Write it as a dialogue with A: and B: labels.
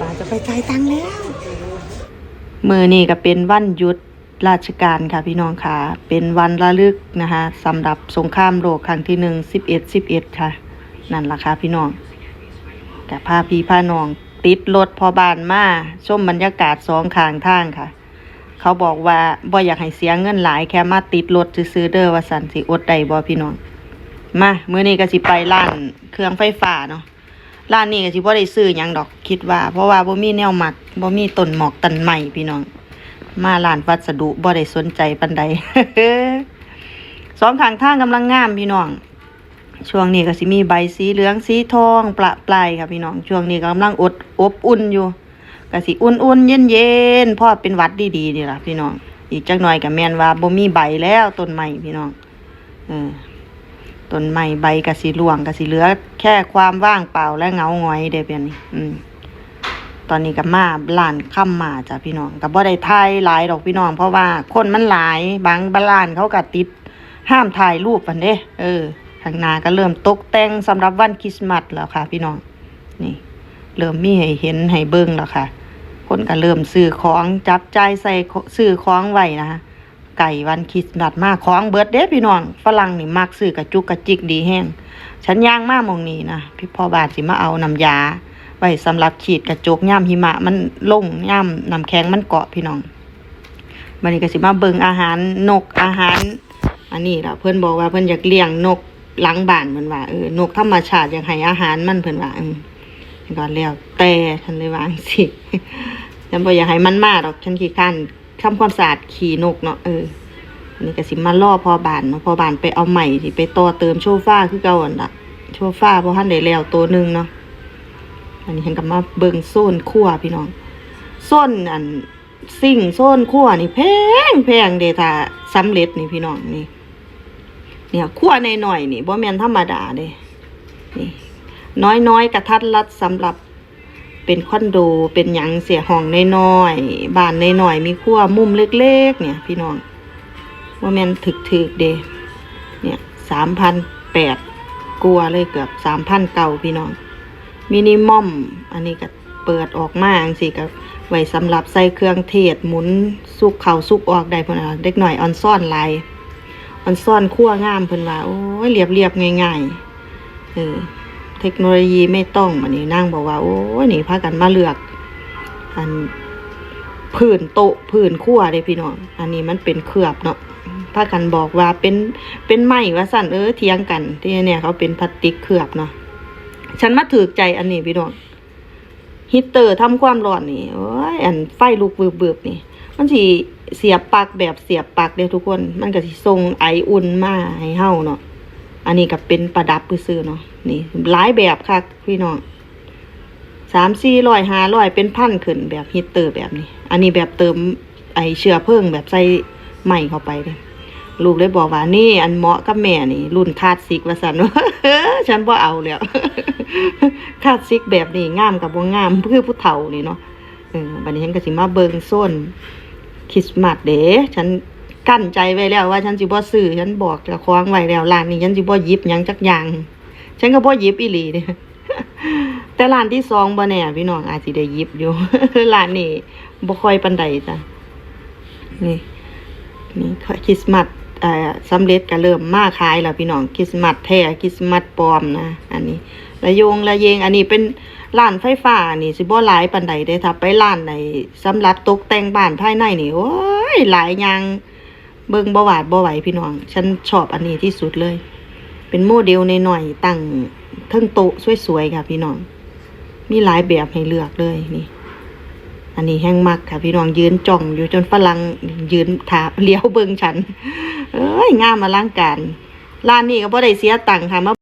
A: บาจะไปจ่ายตังค์แล้วมือนี่ก็เป็นวันหยุดราชการค่ะพี่น้องค่ะ เป็นวันระลึกนะคะสำหรับสงครามโลกครั้งที่หนึ่งสิบเอ็ดสิบเอ็ดค่ะ นั่นล่ะค่ะพี่น้องแต่พาพี่พาน้องติดรถพอบานมาชมบรรยากาศสองข้างทางค่ะ เขาบอกว่าบ่อยากให้เสียเงินหลายแค่มาติดรถซื้อเด้อว่าสันสิอดได้บ่พี่น้องมามื้อนี้ก็สิไปร้านเครื่องไฟฟ้าเนาะ ร้านนี้ก็สิบ่ได้ซื้อหยังดอกคิดว่า เพราะว่าบ่มีแนวหมักบ่มีต้นหมอกตันใหม่พี่น้อง มาร้านวัสดุบ่ได้สนใจปานใดสองข้างทางกำลังงามพี่น้อง ช่วงนี้ก็สิมีใบสีเหลืองสีทองประปรายค่ะพี่น้อง ช่วงนี้กำลังอดอบอุ่นอยู่ก็สิอุ่นๆเย็นๆพ่อเป็นวัดดีๆนี่ล่ะพี่น้อง อีกจักหน่อยก็แม่นว่าบ่มีใบแล้วต้นไม้พี่น้องเออ ต้นไม้ใบกสิร่วงกสิเหลือ แค่ความว่างเปล่าและเงาหงอยเด้เพียนี้อืมตอนนี้ก็มาร้านค่ำมาจ้ะพี่น้องก็บ่ได้ถ่ายหลายดอกพี่น้อง เพราะว่าคนมันหลายบางบ้านเขาก็ติด ห้ามถ่ายรูปกันเด้ เออข้างนาก็เริ่มตกแต่งสำหรับวันคริสต์มาสแล้วค่ะ พี่น้อง นี่ เริ่มมีให้เห็นให้เบิ่งแล้วค่ะ คนก็เริ่มซื้อของจับใจใส่ซื้อของไว้นะคะ ไก่วันคริสต์มาสมาของเบิร์ดเด้พี่น้องฝรั่งนี่มักซื้อกระจุกกระจิกดีแห้งฉันย่างมากมองนี้นะพี่พ่อบาทสิมาเอาน้ำยาไว้สำหรับฉีดกระจกย่ำหิมะมันลงย่ำน้ำแข็งมันเกาะพี่น้องวันนี้ก็สิมาเบิงอาหารนกอาหาร อันนี้ล่ะเพิ่อนบอกว่าเพิ่อนอยากเลี้ยงนกหลังบ้านเพิ่นว่าเออนกธรรมชาติอยากให้อาหารมันเพิ่นว่าอืมก็แล้วแต่ฉันเลยวางซี่ฉันบ่อยากให้มันมาดอกฉันขี้ข้าน ทำความสะอาดขี่นกเนาะเอออันนี้ก็สิมาล่อพอบานเนาะพอบานไปเอาใหม่สิไปต่อเติมโชฟ้าคือเก่าอันละโชฟ้าเพราะท่านได้แล้วตัวหนึ่งเนาะอันนี้เห็นกับมาเบิงโซนขั้วพี่น้องโซนอันสิ่งโซนขั้วนี่แพงแพงเดถ้าสำเร็จนี่พี่น้องนี่ เนี่ยขั้วในหน่อยนี่บ่แม่นธรรมดาเด้นี่น้อยน้อยๆกระทัดรัดสำหรับ เป็นคอนโด เป็นหยังเสียห้องน้อยๆบ้านน้อยๆมีขั้วมุมเล็กๆ เนี่ย พี่น้องบ่แมนถึกๆเดเนี่ยสามพันแปดกลัวเลยเกือบสามพันเก่าพี่น้องมินิมอม อันนี้ก็เปิดออกมาอังสิก็ไว้สำหรับใส่เครื่องเทศหมุนสุกเข่าสุกออกได้พิ่นะเด็กหน่อยออนซ่อนลายออนซ่อนคั่วงามเพิ่นว่าโอ้ยเรียบเรียบๆง่ายๆเออ เทคโนโลยีไม่ต้องอันนี้นั่งบอกว่าโอ้นี่พากันมาเลือก อันพื้นโต๊ะพื้นคั่วเด้พี่น้องอันนี้มันเป็นเคลือบเนาะพากันบอกว่าเป็นเป็นไม้ว่าสั่นเออเถียงกัน ที่เนี่ยเขาเป็นพลาสติกเคลือบเนาะฉันมาถือใจอันนี้พี่น้องฮีตเตอร์ทำความร้อนนี่โอ้ยอันไฟลุกเบืบๆนี่มันสิเสียบปลั๊กแบบเสียบปลั๊กเด้ทุกคน มันก็สิส่งไออุ่นมาให้เฮาเนาะ อันนี้ก็เป็นประดับซื่อเนาะนี่หลายแบบค่ะพี่น้องสามสี่ร้อยห้าร้อยเป็นพันขึ้นแบบฮีตเตอร์แบบนี้ อันนี้แบบเติมไอเชื้อเพลิงแบบใส่ไหม่เข้าไปเลยลูกเลยบอกว่านี่ อันเหมาะกับแม่นี่ รุ่นคาสสิกว่าสันฉันบ่เอาแล้วคาสสิกแบบนี้งามกับบ่งามคือผู้เฒ่านี่เนาะเออบัดนี้ฉันก็สิมาเบิงโซนคริสต์มาสเด้ฉัน กั้นใจไว้แล้วว่าฉันสิบ่ซื้อฉันบอกเจ้าของไว้แล้วร้านนี้ฉันสิบ่ยิบยังจักอย่าง ฉันก็บ่ยิบอีหลีเด้แต่ร้านที่สองบ่แน่พี่น้องอาจสิได้ยิบอยู่ร้านนี้บ่ค่อยปานใดจ้ะนี่นี่คริสต์มาสเอ่อสำเร็จก็เริ่มมาขายแล้วพี่น้องคริสต์มาสแท้คริสต์มาสปลอมนะอันนี้ระโยงระเยง อันนี้เป็นร้านไฟฟ้านี่สิบ่หลายปานใดเด้ถ้าไปร้านไหนสำหรับตกแต่งบ้านภายในนี่โอ้ยหลายอย่าง เบิ่งบ่หวาดบ่ไหวพี่น้อง ฉันชอบอันนี้ที่สุดเลย เป็นโมเดลในหน่อยตั้งเทิงโต๊ะสวยๆค่ะพี่น้อง มีหลายแบบให้เลือกเลยนี่ อันนี้แห้งมากค่ะ พี่น้องยืนจ้องอยู่จนฝรั่งยืนถาเลี้ยวเบิ่งฉัน เอ้ยงามอลังการร้านนี้ก็บ่ได้เสียตังค์ค่ะมา